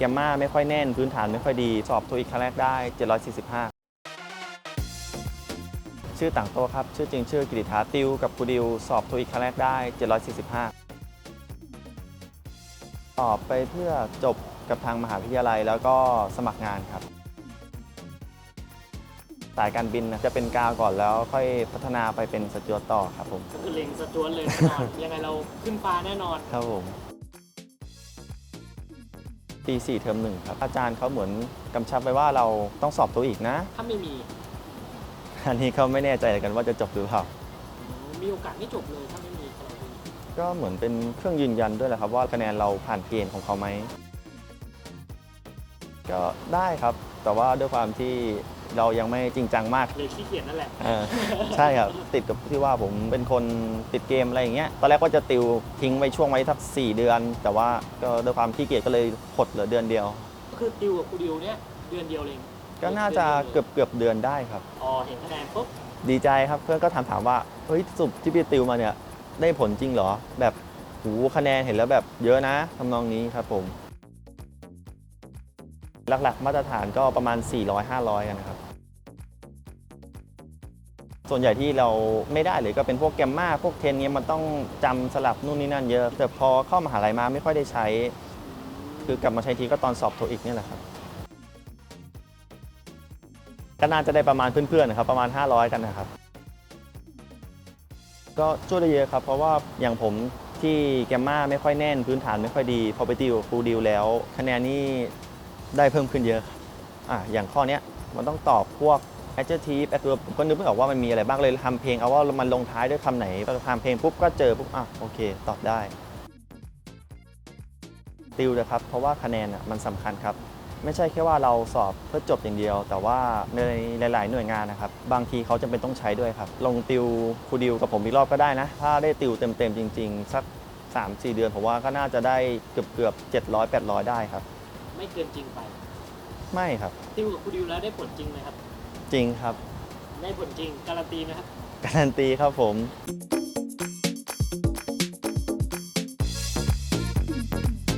แกมมาไม่ค่อยแน่น พื้นฐานไม่ค่อยดี สอบตัวอีกครั้งแรกได้ 745 ชื่อต่างโตครับ ชื่อจริงชื่อกิติทัศน์ติว กับครูดิว สอบตัวอีกครั้งแรกได้ 745 สอบไปเพื่อจบกับทางมหาวิทยาลัยแล้วก็สมัครงานครับ สายการบินนะจะเป็นกาวก่อนแล้วค่อยพัฒนาไปเป็นสจวตต่อครับผม ก็คือเล็งสจวนเลยแน่นอนยังไงเราขึ้นฟ้าแน่นอน ครับผม ปี 4 เทอมหนึ่งครับ อาจารย์เขาเหมือนกำชับไว้ว่าเราต้องสอบตัวอีกนะ ถ้าไม่มี อันนี้เขาไม่แน่ใจกันว่าจะจบหรือเปล่า มีโอกาสไม่จบเลยถ้าไม่มีการันตีก็เหมือนเป็นเครื่องยืนยันด้วยแหละครับว่าคะแนนเราผ่านเกณฑ์ของเขาไหมก็ได้ครับ แต่ว่าด้วยความที่ เรายังไม่จริงจังมาก เลยขี้เกียจนั่นแหละ เออใช่ครับ ติดกับที่ว่าผมเป็นคนติดเกมอะไรอย่างเงี้ยตอนแรกก็จะติวทิ้งไว้ช่วงไว้ทัก4เดือน แต่ว่าก็ด้วยความขี้เกียจก็เลยหดเหลือเดือนเดียว ก็คือดิวกับครูดิวเนี่ยเดือนเดียวเองก็น่าจะเกือบเกือบเดือนได้ครับ อ๋อเห็นคะแนนปุ๊บดีใจครับเพื่อนก็ถามถามว่าเฮ้ยสรุปที่พี่ติวมาเนี่ยได้ผลจริงเหรอ แบบหูคะแนนเห็นแล้วแบบเยอะนะทำนองนี้ครับผม หลักๆ มาตรฐานก็ประมาณ 400-500 กันนะครับ ส่วนใหญ่ที่เราไม่ได้เลยก็เป็นพวกแกมมาพวกเทนเนี้ยมันต้องจำสลับนู่นนี่นั่นเยอะ แต่พอเข้ามหาลัยมาไม่ค่อยได้ใช้ คือกลับมาใช้ทีก็ตอนสอบโทอีกนี่แหละครับก็น่าจะได้ประมาณเพื่อนๆนะครับประมาณ 500 กันนะครับ ก็ช่วยได้เยอะครับ เพราะว่าอย่างผมที่แกมมาไม่ค่อยแน่นพื้นฐานไม่ค่อยดี พอไปติวครูดิวแล้ว คะแนนนี่ ได้เพิ่มขึ้นเยอะอะอย่างข้อนี้มันต้องตอบพวก adjective adverb ผมก็นึกไม่ออกว่ามันมีอะไรบ้างเลยทำเพลงเอาว่ามันลงท้ายด้วยคำไหนพอทำเพลงปุ๊บก็เจอปุ๊บอะโอเค ตอบได้ติวนะครับ เพราะว่าคะแนนมันสำคัญครับ ไม่ใช่แค่ว่าเราสอบเพื่อจบอย่างเดียว แต่ว่าในหลาย ๆ หน่วยงานนะครับ บางทีเขาจำเป็นต้องใช้ด้วยครับ ลงติวครูดิวกับผมอีกรอบก็ได้นะ ถ้าได้ติวเต็ม ๆ จริง ๆ สัก 3-4 เดือนผมว่าก็น่าจะได้เกือบเกือบ700 800 ได้ครับ ไม่เกินจริงไป ไม่ครับดิวกับครูดิวแล้วได้ผลจริงไหมครับ จริงครับ ได้ผลจริงการันตีไหมครับ การันตีครับผมก